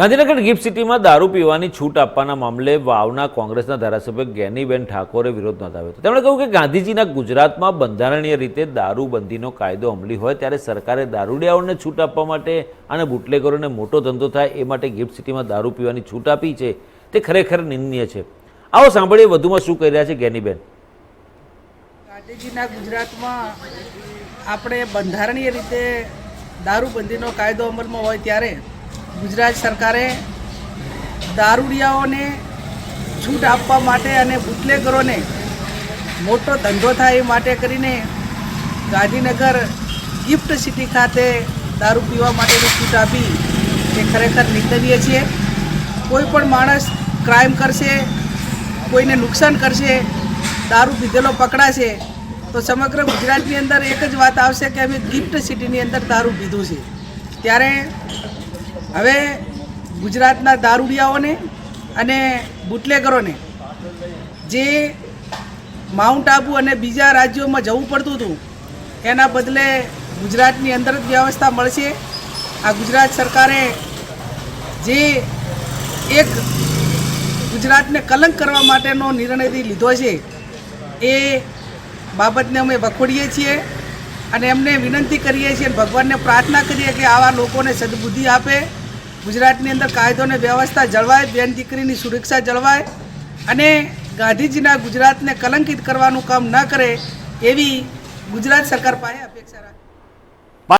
Gandhinagar gift સિટીમાં દારૂ પીવાની છૂટ આપવાના મામલે વાવના કોંગ્રેસના ધારાસભ્ય જ્ઞાનીબેન ઠાકોરે વિરોધ નોંધાવ્યો હતો. તેમણે કહ્યું કે ગાંધીજીના ગુજરાતમાં બંધારણીય રીતે દારૂબંધીનો કાયદો અમલી હોય ત્યારે સરકારે દારૂડિયાઓને છૂટ આપવા માટે અને બુટલેગરોને મોટો ધંધો થાય એ માટે ગિફ્ટ સિટીમાં દારૂ પીવાની છૂટ આપી છે. તે ખરેખર નિંદનીય છે. આવો સાંભળીએ વધુમાં શું કહી રહ્યા છે જ્ઞાનીબેન ગાંધીજીના ગુજરાતમાં આપણે બંધારણીય રીતે દારૂબંધીનો કાયદો અમલમાં હોય ત્યારે ગુજરાત સરકારે દારૂડિયાઓને છૂટ આપવા માટે અને બુટલેગરોને મોટો ધંધો થાય એ માટે કરીને ગાંધીનગર ગિફ્ટ સિટી ખાતે દારૂ પીવા માટેની છૂટ આપી એ ખરેખર નિંદનીય છે. કોઈ પણ માણસ ક્રાઇમ કરશે, કોઈને નુકસાન કરશે, દારૂ પીધેલો પકડાશે, તો સમગ્ર ગુજરાતની અંદર એક જ વાત આવશે કે અમે ગિફ્ટ સિટીની અંદર દારૂ પીધું છે. ત્યારે હવે ગુજરાતના દારૂડિયાઓને અને બુટલેગરોને જે માઉન્ટ આબુ અને બીજા રાજ્યોમાં જવું પડતું હતું, એના બદલે ગુજરાતની અંદર જ વ્યવસ્થા મળશે. આ ગુજરાત સરકારે જે એક ગુજરાતને કલંક કરવા માટેનો નિર્ણયથી લીધો છે, એ બાબતને અમે વખોડીએ છીએ. અને એમને વિનંતી કરીએ છીએ ભગવાનને પ્રાર્થના કરીએ કે આવા લોકોને સદબુદ્ધિ આપે. ગુજરાતની અંદર કાયદો અને વ્યવસ્થા જળવાય, બેન દીકરીની સુરક્ષા જળવાય અને ગાંધીજીના ગુજરાતને કલંકિત કરવાનું કામ ન કરે એવી ગુજરાત સરકાર પાસે અપેક્ષા રાખી